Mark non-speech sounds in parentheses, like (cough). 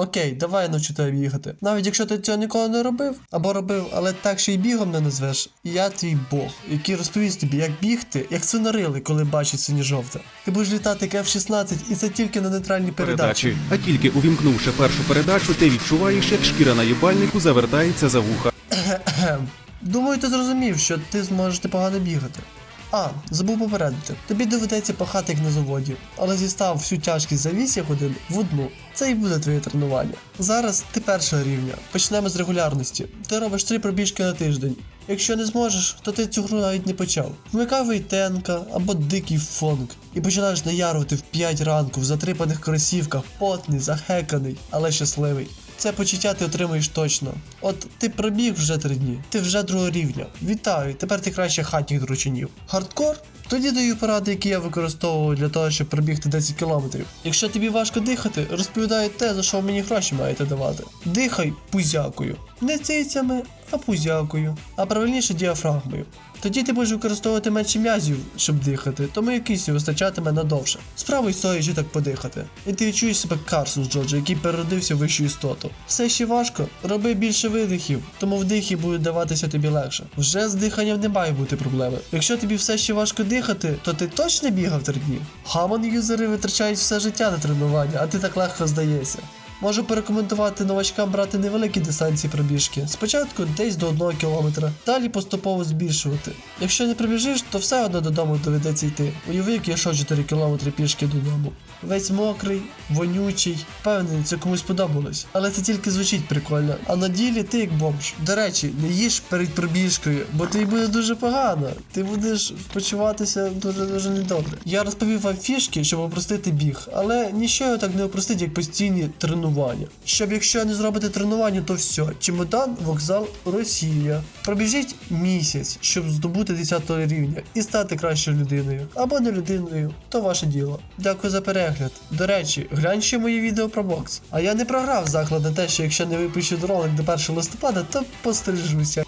Окей, давай навчу тебе бігати. Навіть якщо ти цього ніколи не робив, або робив, але так ще й бігом не назвеш, я твій Бог, який розповість тобі, як бігти, як свинорили, коли бачить синьо-жовте. Ти будеш літати як F-16, і це тільки на нейтральній передачі. передачі. А тільки увімкнувши першу передачу, ти відчуваєш, як шкіра на їбальнику завертається за вуха. (coughs) Думаю, ти зрозумів, що ти зможеш непогано бігати. А, забув попередити. Тобі доведеться пахати як на заводі, але зістав всю тяжкість за 8 годин в одну. Це і буде твоє тренування. Зараз ти першого рівня. Почнемо з регулярності. Ти робиш 3 пробіжки на тиждень. Якщо не зможеш, то ти цю гру навіть не почав. Вмикай Вейтенка або дикий фонк і починаєш наярувати в 5 ранку в затрипаних кросівках, потний, захеканий, але щасливий. Це почуття ти отримаєш точно. От ти пробіг вже три дні, ти вже другого рівня. Вітаю, тепер ти краще хатніх дручинів. Хардкор? Тоді даю поради, які я використовую для того, щоб пробігти 10 кілометрів. Якщо тобі важко дихати, розповідаю те, за що мені гроші маєте давати. Дихай пузякою. Не цицями, а пузякою. А правильніше діафрагмою. Тоді ти будеш використовувати менше м'язів, щоб дихати, тому і кисню вистачатиме надовше. Спробуй стоячи так подихати. І ти відчуєш себе Карсус Джоджо, який переродився в вищу істоту. Все ще важко, роби більше видихів, тому вдихи будуть даватися тобі легше. Вже з диханням не має бути проблеми. Якщо тобі все ще важко дихати, то ти точно бігав три дні? Хамон юзери витрачають все життя на тренування, а ти так легко здаєшся. Можу порекомендувати новачкам брати невеликі дистанції пробіжки. Спочатку десь до 1 кілометра, далі поступово збільшувати. Якщо не прибіжиш, то все одно додому доведеться йти. Уяви, як я йшов 4 кілометри пішки додому. Весь мокрий, вонючий. Впевнений, це комусь подобалось. Але це тільки звучить прикольно. А на ділі ти як бомж. До речі, не їж перед пробіжкою, бо тобі буде дуже погано. Ти будеш почуватися дуже дуже недобре. Я розповів вам фішки, щоб опростити біг, але ніщо його так не опростить, як постійні тренування. Щоб якщо не зробити тренування, то все. Чемодан, вокзал, Росія. Пробіжіть місяць, щоб здобути 10 рівня і стати кращою людиною. Або не людиною, то ваше діло. Дякую за перегляд. До речі, глянь ще моє відео про бокс. А я не програв заклад на те, що якщо не випущу ролик до 1 листопада, то пострижуся.